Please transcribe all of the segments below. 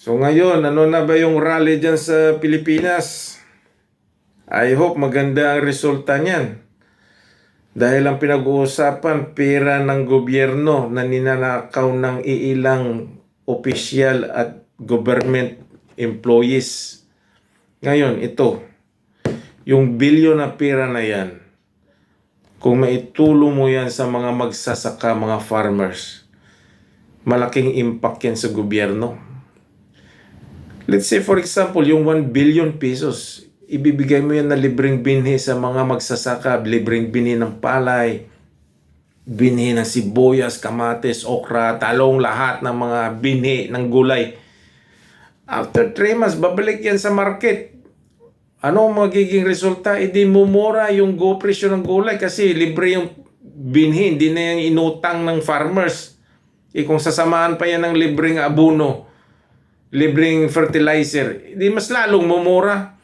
So ngayon, ano na ba yung rally dyan sa Pilipinas? I hope maganda ang resulta niyan. Dahil ang pinag-uusapan, pera ng gobyerno na ninanakaw ng iilang opisyal at government employees. Ngayon, ito, yung bilyon na pera na yan, kung maitulong mo yan sa mga magsasaka, mga farmers, malaking impact yan sa gobyerno. Let's say for example, yung 1 billion pesos, ibibigay mo yan na libreng binhi sa mga magsasaka, libreng binhi ng palay, binhi ng sibuyas, kamates, okra, talong, lahat ng mga binhi ng gulay. After 3 months, babalik yan sa market. Ano magiging resulta? Hindi mumura yung go presyo ng gulay kasi libre yung binhi, hindi na yung inutang ng farmers. Eh kung sasamahan pa yan ng libreng abono, libreng fertilizer, di mas lalong mumura.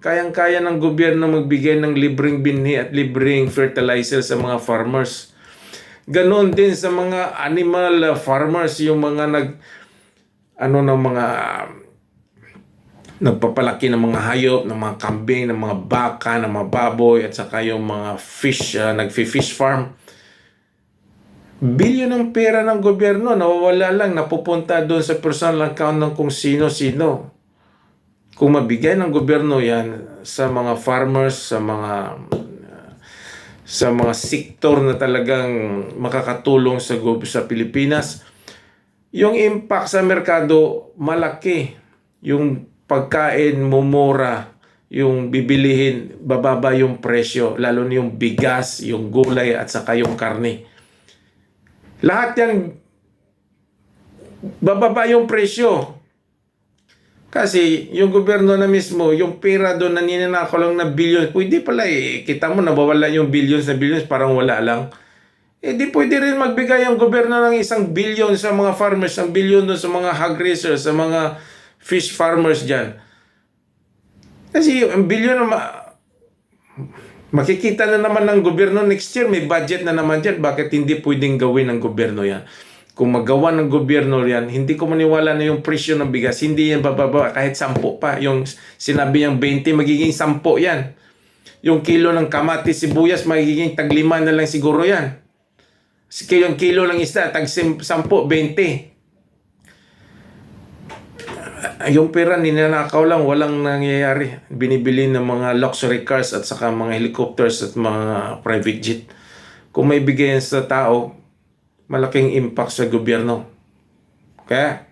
Kayang-kaya ng gobyerno magbigay ng libreng binhi at libreng fertilizer sa mga farmers. Ganon din sa mga animal farmers, yung mga nag ano ng mga nagpapalaki ng mga hayop, ng mga kambing, ng mga baka, ng mga baboy, at saka yung mga fish, uh, nagfi-fish farm. Bilyon ng pera ng gobyerno, nawawala lang, napupunta doon sa personal account ng kung sino-sino. Kung mabigay ng gobyerno yan sa mga farmers, sa mga sa mga sektor na talagang makakatulong sa sa Pilipinas, yung impact sa merkado malaki. Yung pagkain mumura, yung bibilihin bababa yung presyo, lalo na yung bigas, yung gulay at saka yung karne. Lahat yan bababa yung presyo. Kasi yung gobyerno na mismo, yung pera doon na ninanakaw lang na billions, pwede pala eh, kita mo nabawala yung billions na billions, parang wala lang. Eh di pwede rin magbigay ang gobyerno ng isang billion sa mga farmers, isang billion doon sa mga hog raisers, sa mga fish farmers dyan. Kasi ang billion na ma- makikita na naman ng gobyerno next year, may budget na naman dyan. Bakit hindi pwedeng gawin ng gobyerno yan? Kung magawa ng gobyerno yan, hindi ko maniwala na yung presyo ng bigas, hindi yan bababa kahit 10 pa. Yung sinabi yung 20, magiging 10 yan. Yung kilo ng kamatis, sibuyas, magiging taglima na lang siguro yan. Yung kilo ng isda, tag 10, 20 yung pera ninanakaw lang, walang nangyayari. Binibili ng mga luxury cars at saka mga helicopters at mga private jet. Kung may bigay yan sa tao, malaking impact sa gobyerno. Kaya,